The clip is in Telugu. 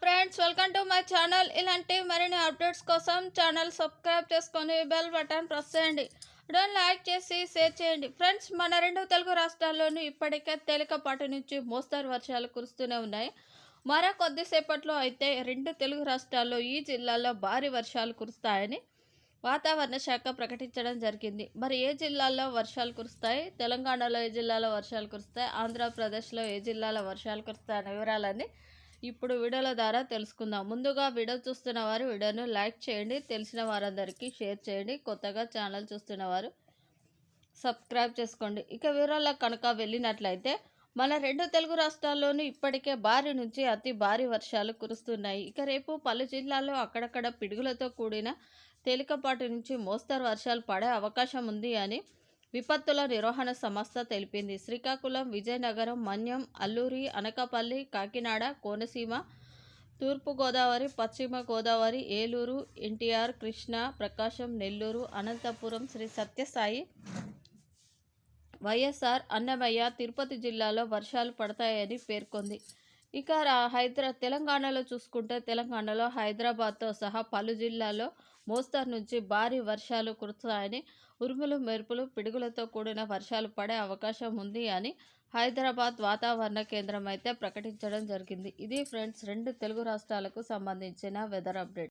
Friends welcome to my channel. ఇలాంటి మరిన్ని అప్డేట్స్ కోసం ఛానల్ సబ్స్క్రైబ్ చేసుకొని బెల్ బటన్ ప్రెస్ చేయండి. డోన్ లైక్ చేసి షేర్ చేయండి. ఫ్రెండ్స్ మన రెండు తెలుగు రాష్ట్రాల్లోనూ ఇప్పటికే తేలికపాటి నుంచి మోస్తరు వర్షాలు కురుస్తూనే ఉన్నాయి. మరో కొద్దిసేపట్లో అయితే రెండు తెలుగు రాష్ట్రాల్లో ఈ జిల్లాలో భారీ వర్షాలు కురుస్తాయని వాతావరణ శాఖ ప్రకటించడం జరిగింది. మరి ఏ జిల్లాల్లో వర్షాలు కురుస్తాయి? తెలంగాణలో ఏ జిల్లాలో వర్షాలు కురుస్తాయి? ఆంధ్రప్రదేశ్లో ఏ జిల్లాలో వర్షాలు కురుస్తాయి? అనే వివరాలన్నీ ఇప్పుడు వీడియోల ద్వారా తెలుసుకుందాం. ముందుగా వీడియో చూస్తున్న వారు వీడియోను లైక్ చేయండి తెలిసిన వారందరికీ షేర్ చేయండి. కొత్తగా ఛానల్ చూస్తున్న వారు సబ్స్క్రైబ్ చేసుకోండి. ఇక వివరాల్లో కనుక వెళ్ళినట్లయితే మన రెండు తెలుగు రాష్ట్రాల్లోనూ ఇప్పటికే భారీ నుంచి అతి భారీ వర్షాలు కురుస్తున్నాయి. ఇక రేపు పలు జిల్లాల్లో అక్కడక్కడ పిడుగులతో కూడిన తేలికపాటి నుంచి మోస్తరు వర్షాలు పడే అవకాశం ఉంది అని విపత్తుల నిర్వహణ సంస్థ తెలిపింది. శ్రీకాకుళం విజయనగరం మన్యం అల్లూరి అనకాపల్లి కాకినాడ కోనసీమ తూర్పుగోదావరి పశ్చిమ గోదావరి ఏలూరు ఎన్టీఆర్ కృష్ణా ప్రకాశం నెల్లూరు అనంతపురం శ్రీ సత్యసాయి వైఎస్ఆర్ అన్నమయ్య తిరుపతి జిల్లాలో వర్షాలు పడతాయని పేర్కొంది. ఇక రా- హైదరా తెలంగాణలో చూసుకుంటే తెలంగాణలో హైదరాబాద్తో సహా పలు జిల్లాల్లో మోస్తారు నుంచి భారీ వర్షాలు కురుస్తాయని ఉరుములు మెరుపులు పిడుగులతో కూడిన వర్షాలు పడే అవకాశం ఉంది అని హైదరాబాద్ వాతావరణ కేంద్రం అయితే ప్రకటించడం జరిగింది. ఇది ఫ్రెండ్స్ రెండు తెలుగు రాష్ట్రాలకు సంబంధించిన వెదర్ అప్డేట్.